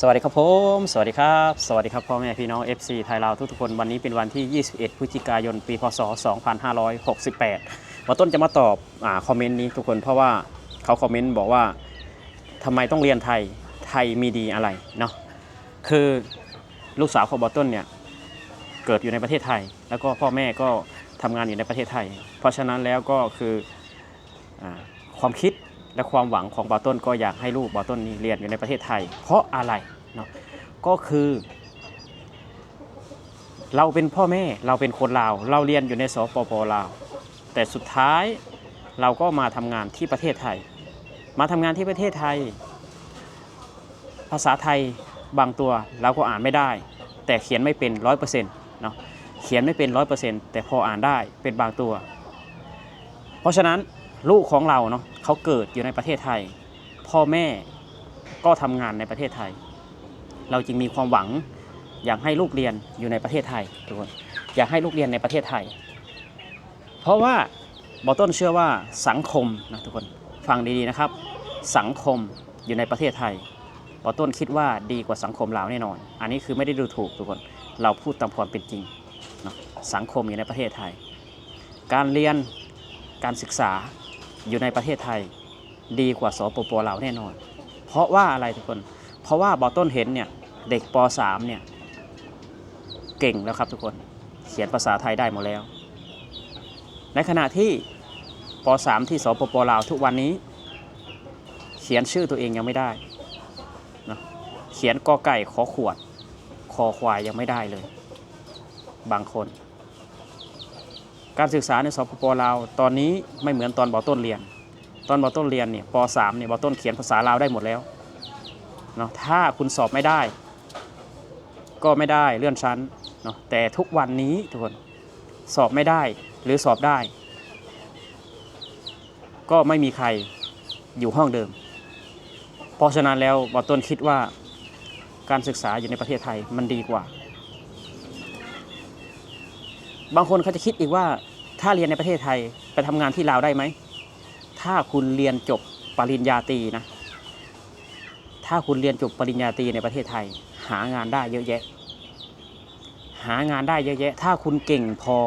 สวัสดีครับผม สวัสดีครับ สวัสดีครับพ่อแม่พี่น้อง FC ไทยลาวทุกๆคน วันนี้เป็นวันที่ 21 พฤศจิกายน ปี พศ 2568มาต้นจะมาตอบอคอมเมนต์นี้ทุกคนเพราะว่าเขาคอมเมนต์บอกว่าทำไมต้องเรียนไทย ไทยมีดีอะไรเนาะ คือลูกสาวของบอต้นเนี่ยเกิดอยู่ในประเทศไทย แล้วก็พ่อแม่ก็ทำงานอยู่ในประเทศไทย เพราะฉะนั้นแล้วก็คืออความคิด และความหวังของบอต้นก็อยากให้ลูกบอต้นนี้เรียนอยู่ในประเทศไทย เพราะอะไรเนาะก็คือ เราเป็นพ่อแม่เราเป็นคนลาว เราเรียนอยู่ในสปปลาว แต่สุดท้ายเราก็มาทำงานที่ประเทศไทย มาทำงานที่ประเทศไทย ภาษาไทยบางตัวเราก็อ่านไม่ได้ แต่เขียนไม่เป็นร้อยเปอร์เซ็นต์เนาะเขียนไม่เป็นร้อยเปอร์เซ็นต์แต่พออ่านได้เป็นบางตัว เพราะฉะนั้นลูกของเราเนาะ เขาเกิดอยู่ในประเทศไทย พ่อแม่ก็ทำงานในประเทศไทย เราจึงมีความหวังอยากให้ลูกเรียนอยู่ในประเทศไทยทุกคนอยากให้ลูกเรียนในประเทศไทย เพราะว่าบอต้นเชื่อว่าสังคมนะทุกคนฟังดีๆนะครับ สังคมอยู่ในประเทศไทยบอต้นคิดว่าดีกว่าสังคมลาวแน่นอน อันนี้คือไม่ได้ดูถูกทุกคนเราพูดตามความเป็นจริงนะสังคมอยู่ในประเทศไทย การเรียนการศึกษา อยู่ในประเทศไทย ดีกว่าสปปลาวแน่นอน เพราะว่าอะไรทุกคน เพราะว่าบอต้นเห็นเนี่ยเด็กป .3 เนี่ยเก่งแล้วครับทุกคนเขียนภาษาไทยได้หมดแล้ว ในขณะที่ป .3 ที่สปปลาวทุกวันนี้ เขียนชื่อตัวเองยังไม่ได้นะเขียนกอไก่ขอขวด คอควายยังไม่ได้เลย บางคน การศึกษาในสปปลาวตอนนี้ไม่เหมือนตอนบอต้นเรียน ตอนบอต้นเรียนเนี่ยป .3 เนี่ยบอต้นเขียนภาษาลาวได้หมดแล้วเนาะถ้าคุณสอบไม่ได้ ก็ไม่ได้เลื่อนชั้นเนาะแต่ทุกวันนี้ทุกคนสอบไม่ได้หรือสอบได้ ก็ไม่มีใครอยู่ห้องเดิม เพราะฉะนั้นแล้วบอต้นคิดว่าการศึกษาอยู่ในประเทศไทยมันดีกว่า บางคนเขาจะคิดอีกว่าถ้าเรียนในประเทศไทยไปทำงานที่ลาวได้ไหม ถ้าคุณเรียนจบปริญญาตรีนะ ถ้าคุณเรียนจบปริญญาตรีในประเทศไทย หางานได้เยอะแยะ หางานได้เยอะแยะ ถ้าคุณเก่งพอ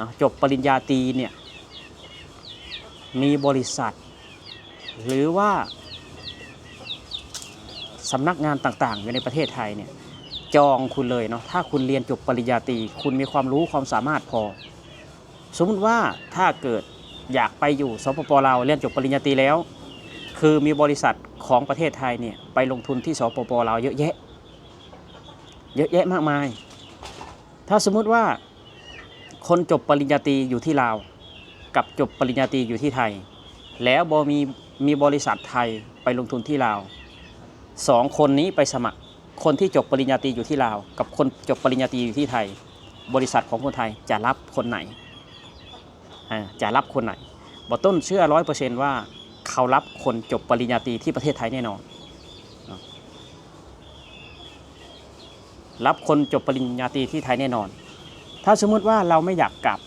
นะจบปริญญาตรีเนี่ยมีบริษัท หรือว่าสำนักงานต่างๆ อยู่ในประเทศไทยเนี่ย จองคุณเลยเนาะถ้าคุณเรียนจบปริญญาตรีคุณมีความรู้ความสามารถพอ สมมติว่าถ้าเกิดอยากไปอยู่สปปลาวเรียนจบปริญญาตรีแล้ว คือมีบริษัทของประเทศไทยเนี่ยไปลงทุนที่สปปลาวเยอะแยะ เยอะแยะมากมาย ถ้าสมมุติว่าคนจบปริญญาตรีอยู่ที่ลาว กับจบปริญญาตรีอยู่ที่ไทย แล้วบมีมีบริษัทไทยไปลงทุนที่ลาวสองคนนี้ไปสมัคร คนที่จบปริญญาตรีอยู่ที่ลาว กับคนจบปริญญาตรีอยู่ที่ไทย บริษัทของคนไทยจะรับคนไหนอ่าจะรับคนไหนบอต้นเชื่อร้อยเปอร์เซนต์ว่าเขารับคนจบปริญญาตรีที่ประเทศไทยแน่นอน รับคนจบปริญญาตรีที่ไทยแน่นอน ถ้าสมมุติว่าเราไม่อยากกลับ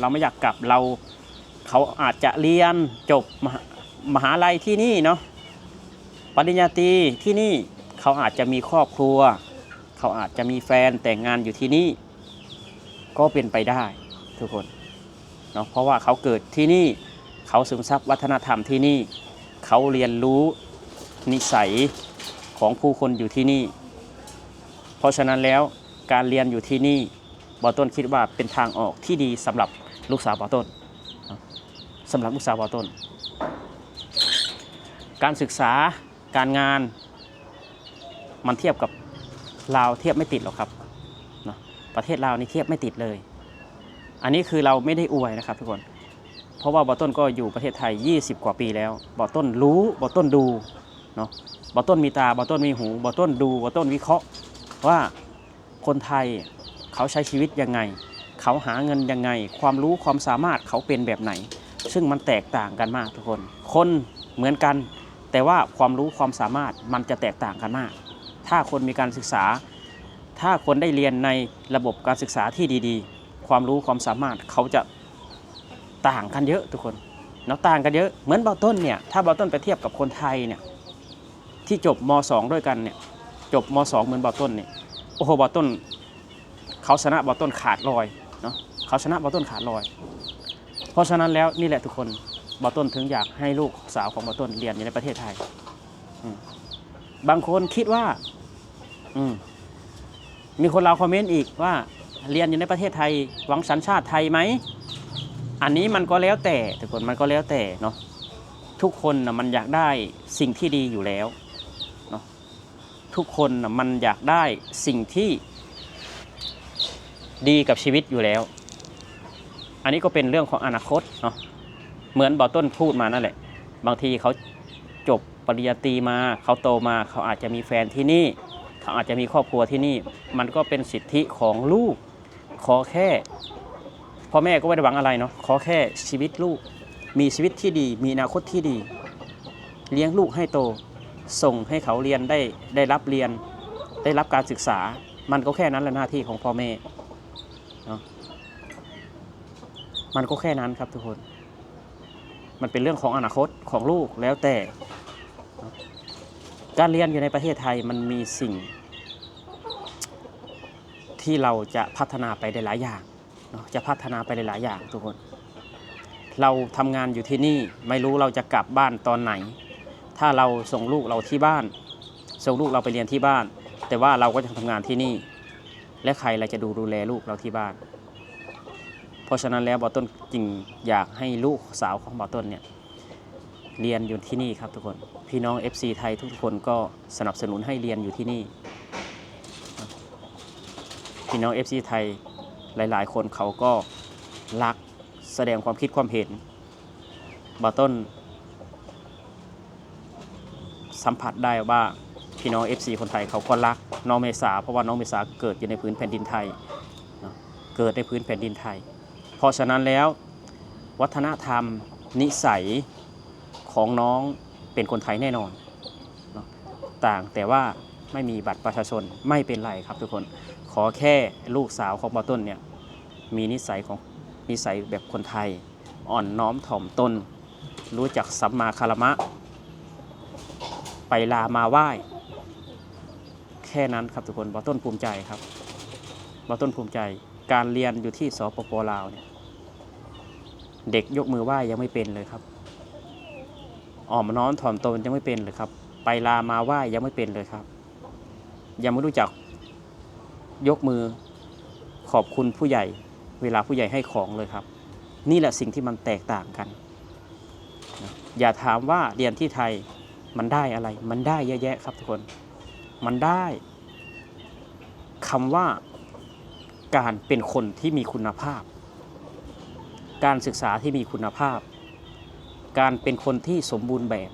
เราไม่อยากกลับเราเขาอาจจะเรียนจบมหามหาลัยที่นี่เนาะปริญญาตรีที่นี่ เขาอาจจะมีครอบครัว เขาอาจจะมีแฟนแต่งงานอยู่ที่นี่ ก็เป็นไปได้ทุกคนเนาะเพราะว่าเขาเกิดที่นี่เขาซึมซับวัฒนธรรมที่นี่ เขาเรียนรู้นิสัยของผู้คนอยู่ที่นี่ เพราะฉะนั้นแล้วการเรียนอยู่ที่นี่บอต้นคิดว่าเป็นทางออกที่ดีสำหรับลูกสาวบอต้นเนาะสำหรับลูกสาวบอต้น การศึกษาการงาน มันเทียบกับลาวเทียบไม่ติดหรอกครับนะประเทศลาวนี่เทียบไม่ติดเลย อันนี้คือเราไม่ได้อวยนะครับทุกคน เพราะว่าบอต้นก็อยู่ประเทศไทย 20 กว่าปีแล้วบอต้นรู้บอต้นดูเนาะบอต้นมีตาบอต้นมีหูบอต้นดูบอต้นวิเคราะห์ ว่าคนไทยเขาใช้ชีวิตยังไง เขาหาเงินยังไง ความรู้ความสามารถเขาเป็นแบบไหน ซึ่งมันแตกต่างกันมากทุกคน คนเหมือนกัน แต่ว่าความรู้ความสามารถมันจะแตกต่างกันมาก ถ้าคนมีการศึกษา ถ้าคนได้เรียนในระบบการศึกษาที่ดีๆ ความรู้ความสามารถเขาจะต่างกันเยอะทุกคนเนาะต่างกันเยอะเหมือนเบาต้นเนี่ยถ้าเบาต้นไปเทียบกับคนไทยเนี่ยที่จบม .2 ด้วยกันเนี่ยจบมสองเหมือนบอต้นเนี่ยโอ้โหบอต้นเขาชนะบอต้นขาดลอยเนาะเขาชนะบอต้นขาดลอย เพราะฉะนั้นแล้วนี่แหละทุกคนบอต้นถึงอยากให้ลูกสาวของบอต้นเรียนอยู่ในประเทศไทย บางคนคิดว่า อืมมีคนเราคอมเมนต์อีกว่า เรียนอยู่ในประเทศไทย หวังสัญชาติไทยไหม อันนี้มันก็แล้วแต่ทุกคนมันก็แล้วแต่เนาะทุกคนนะมันอยากได้สิ่งที่ดีอยู่แล้วเนาะทุกคนนะมันอยากได้สิ่งที่ดีกับชีวิตอยู่แล้ว อันนี้ก็เป็นเรื่องของอนาคตเนาะเหมือนบอต้นพูดมานั่นแหละ บางทีเขาจบปริญญาตรีมาเขาโตมาเขาอาจจะมีแฟนที่นี่ เขาอาจจะมีครอบครัวที่นี่ มันก็เป็นสิทธิของลูก ขอแค่พ่อแม่ก็ไม่ได้หวังอะไรเนาะขอแค่ชีวิตลูก มีชีวิตที่ดี มีอนาคตที่ดี เลี้ยงลูกให้โต ส่งให้เขาเรียนได้ได้รับเรียน ได้รับการศึกษา มันก็แค่นั้นแหละหน้าที่ของพ่อแม่เนาะมันก็แค่นั้นครับทุกคน มันเป็นเรื่องของอนาคตของลูกแล้วแต่การเรียนอยู่ในประเทศไทยมันมีสิ่ง ที่เราจะพัฒนาไปได้หลายอย่างเนาะจะพัฒนาไปได้หลายอย่างทุกคน เราทำงานอยู่ที่นี่ไม่รู้เราจะกลับบ้านตอนไหน ถ้าเราส่งลูกเราที่บ้าน ส่งลูกเราไปเรียนที่บ้าน แต่ว่าเราก็จะทำงานที่นี่ และใครเราจะดูดูแลลูกเราที่บ้าน เพราะฉะนั้นแล้วบอต้นจึงอยากให้ลูกสาวของบอต้นเนี่ยเรียนอยู่ที่นี่ครับทุกคน พี่น้อง FC ไทยทุกคนก็สนับสนุนให้เรียนอยู่ที่นี่ พี่น้อง FC ไทยหลาย ๆ คนเขาก็รักแสดงความคิดความเห็นบอต้น สัมผัสได้ว่าพี่น้อง FC คนไทยเขาก็รักน้องเมษาเพราะว่าน้องเมษาเกิดอยู่ในพื้นแผ่นดินไทยเกิดในพื้นแผ่นดินไทย เพราะฉะนั้นแล้ววัฒนธรรมนิสัยของน้องเป็นคนไทยแน่นอนต่างแต่ว่าไม่มีบัตรประชาชนไม่เป็นไรครับทุกคน อแค่ลูกสาวของบอต้นเนี่ยมีนิสัยของนิสัยแบบคนไทย อ่อนน้อมถ่อมตน รู้จักสัมมาคารมะ ไปลามาไหว้ แค่นั้นครับทุกคนบอต้นภูมิใจครับบอต้นภูมิใจการเรียนอยู่ที่สปปลาวเนี่ยเด็กยกมือไหว้ยังไม่เป็นเลยครับอ่อมน้อมถ่อมตนยังไม่เป็นเลยครับ ไปลามาไหว้ยังไม่เป็นเลยครับ ยังไม่รู้จัก ยกมือขอบคุณผู้ใหญ่ เวลาผู้ใหญ่ให้ของเลยครับ นี่แหละสิ่งที่มันแตกต่างกันอย่าถามว่าเรียนที่ไทยมันได้อะไร มันได้เยอะแยะครับทุกคน มันได้คำว่าการเป็นคนที่มีคุณภาพ การศึกษาที่มีคุณภาพ การเป็นคนที่สมบูรณ์แบบ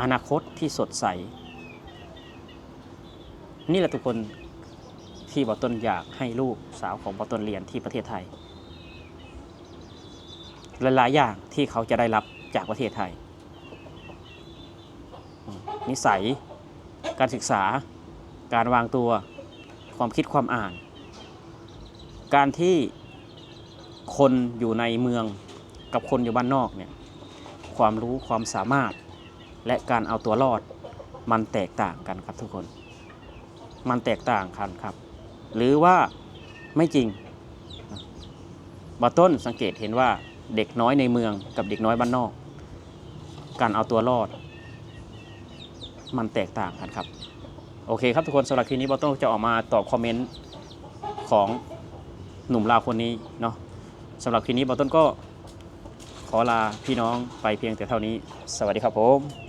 อนาคตที่สดใส นี่แหละทุกคนที่บอต้นอยากให้ลูกสาวของบอต้นเรียนที่ประเทศไทยหลายๆอย่างที่เขาจะได้รับจากประเทศไทย นิสัย การศึกษา การวางตัว ความคิดความอ่าน การที่คนอยู่ในเมืองกับคนอยู่บ้านนอกเนี่ยความรู้ความสามารถและการเอาตัวรอดมันแตกต่างกันครับทุกคน มันแตกต่างกันครับ หรือว่าไม่จริงบอต้นสังเกตเห็นว่าเด็กน้อยในเมืองกับเด็กน้อยบ้านนอก การเอาตัวรอด มันแตกต่างกันครับ โอเคครับทุกคนสำหรับคลิปนี้บอต้นจะออกมาตอบคอมเมนต์ของหนุ่มลาวคนนี้เนาะสำหรับคลิปนี้บอต้นก็ขอลาพี่น้องไปเพียงแต่เท่านี้ สวัสดีครับผม